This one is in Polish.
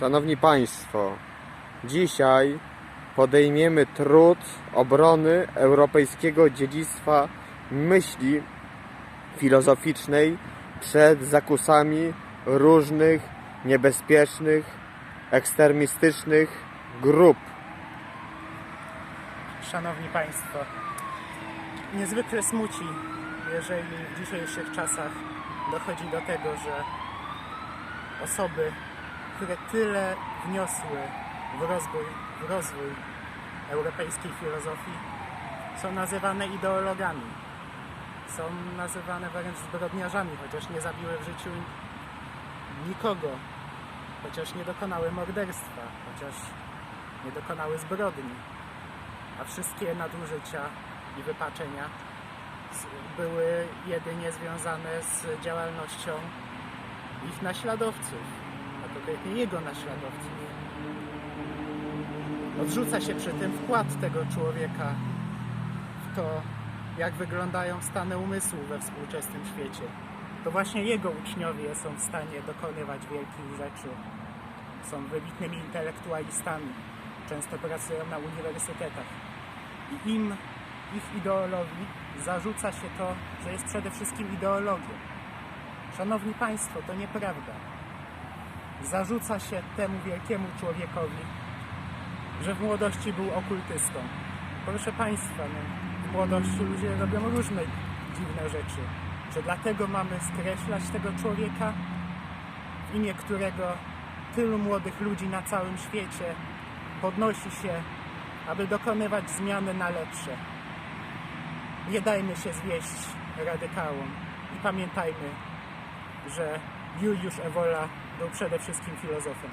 Szanowni Państwo, dzisiaj podejmiemy trud obrony europejskiego dziedzictwa myśli filozoficznej przed zakusami różnych niebezpiecznych, ekstremistycznych grup. Szanowni Państwo, niezwykle smuci, jeżeli w dzisiejszych czasach dochodzi do tego, że osoby, które tyle wniosły w rozwój, w rozwój europejskiej filozofii, są nazywane ideologami. Są nazywane wręcz zbrodniarzami, chociaż nie zabiły w życiu nikogo, chociaż nie dokonały morderstwa, chociaż nie dokonały zbrodni a wszystkie nadużycia i wypaczenia były jedynie związane z działalnością ich naśladowców, konkretnie jego naśladowców. Odrzuca się przy tym wkład tego człowieka w to, jak wyglądają stany umysłu we współczesnym świecie. To właśnie jego uczniowie są w stanie dokonywać wielkich rzeczy. Są wybitnymi intelektualistami, często pracują na uniwersytetach. I im, ich ideologii zarzuca się to, że jest przede wszystkim ideologią. Szanowni Państwo, to nieprawda. Zarzuca się temu wielkiemu człowiekowi, że w młodości był okultystą. Proszę Państwa, no, w młodości ludzie robią różne dziwne rzeczy. Czy dlatego mamy skreślać tego człowieka, w imię którego tylu młodych ludzi na całym świecie podnosi się, aby dokonywać zmiany na lepsze. Nie dajmy się zwieść radykałom i pamiętajmy, że Juliusz Ewola był przede wszystkim filozofem.